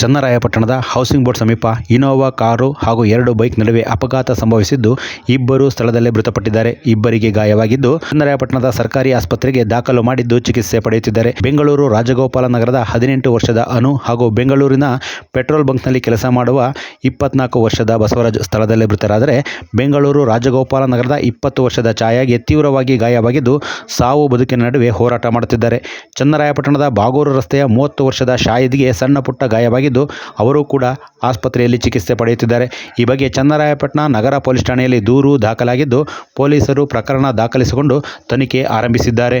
ಚನ್ನರಾಯಪಟ್ಟಣದ housing board ಸಮೀಪ Innova car ಹಾಗೂ ಎರಡು ಬೈಕ್ ನಡುವೆ ಅಪಘಾತ ಸಂಭವಿಸಿದ್ದು ಇಬ್ಬರು ಸ್ಥಳದಲ್ಲೇ ಮೃತಪಟ್ಟಿದ್ದಾರೆ. ಇಬ್ಬರಿಗೆ ಗಾಯವಾಗಿದ್ದು ಚನ್ನರಾಯಪಟ್ಟಣದ ಸರ್ಕಾರಿ ಆಸ್ಪತ್ರೆಗೆ ದಾಖಲು ಮಾಡಿದ್ದು ಚಿಕಿತ್ಸೆ ಪಡೆಯುತ್ತಿದ್ದಾರೆ. ಬೆಂಗಳೂರು ರಾಜಗೋಪಾಲ ನಗರದ ಹದಿನೆಂಟು ವರ್ಷದ ಅನು ಹಾಗೂ ಬೆಂಗಳೂರಿನ ಪೆಟ್ರೋಲ್ ಬಂಕ್ನಲ್ಲಿ ಕೆಲಸ ಮಾಡುವ ಇಪ್ಪತ್ನಾಲ್ಕು ವರ್ಷದ ಬಸವರಾಜ್ ಸ್ಥಳದಲ್ಲೇ ಮೃತರಾದರೆ ಬೆಂಗಳೂರು ರಾಜಗೋಪಾಲ ನಗರದ ಇಪ್ಪತ್ತು ವರ್ಷದ ಛಾಯಾಗೆ ತೀವ್ರವಾಗಿ ಗಾಯವಾಗಿದ್ದು ಸಾವು ಬದುಕಿನ ನಡುವೆ ಹೋರಾಟ ಮಾಡುತ್ತಿದ್ದಾರೆ. ಚನ್ನರಾಯಪಟ್ಟಣದ ಬಾಗೂರು ರಸ್ತೆಯ ಮೂವತ್ತು ವರ್ಷದ ಶಾಹಿದ್ಗೆ ಸಣ್ಣ ಪುಟ್ಟ ಗಾಯವಾಗಿದ್ದು ಅವರು ಕೂಡ ಆಸ್ಪತ್ರೆಯಲ್ಲಿ ಚಿಕಿತ್ಸೆ ಪಡೆಯುತ್ತಿದ್ದಾರೆ. ಈ ಬಗ್ಗೆ ಚನ್ನರಾಯಪಟ್ಟಣ ನಗರ ಪೊಲೀಸ್ ಠಾಣೆಯಲ್ಲಿ ದೂರು ದಾಖಲಾಗಿದ್ದು ಪೊಲೀಸರು ಪ್ರಕರಣ ದಾಖಲಿಸಿಕೊಂಡು ತನಿಖೆ ಆರಂಭಿಸಿದ್ದಾರೆ.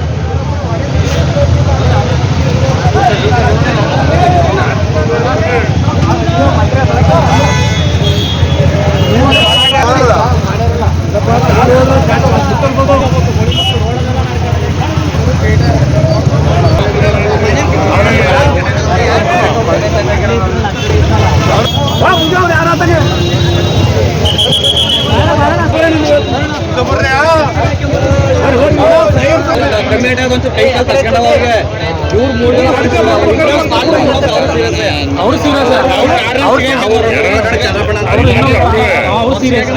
ಕರ್ನಾಟಕದಂತೂ ಕೈ ಕಾಲು ತಗೊಂಡವ್ರೆ ಇವ್ರು ಮೂರು ಜನ ಅವ್ರು ಸೀರಿಯಸ್ ಸೀರಿಯಸ್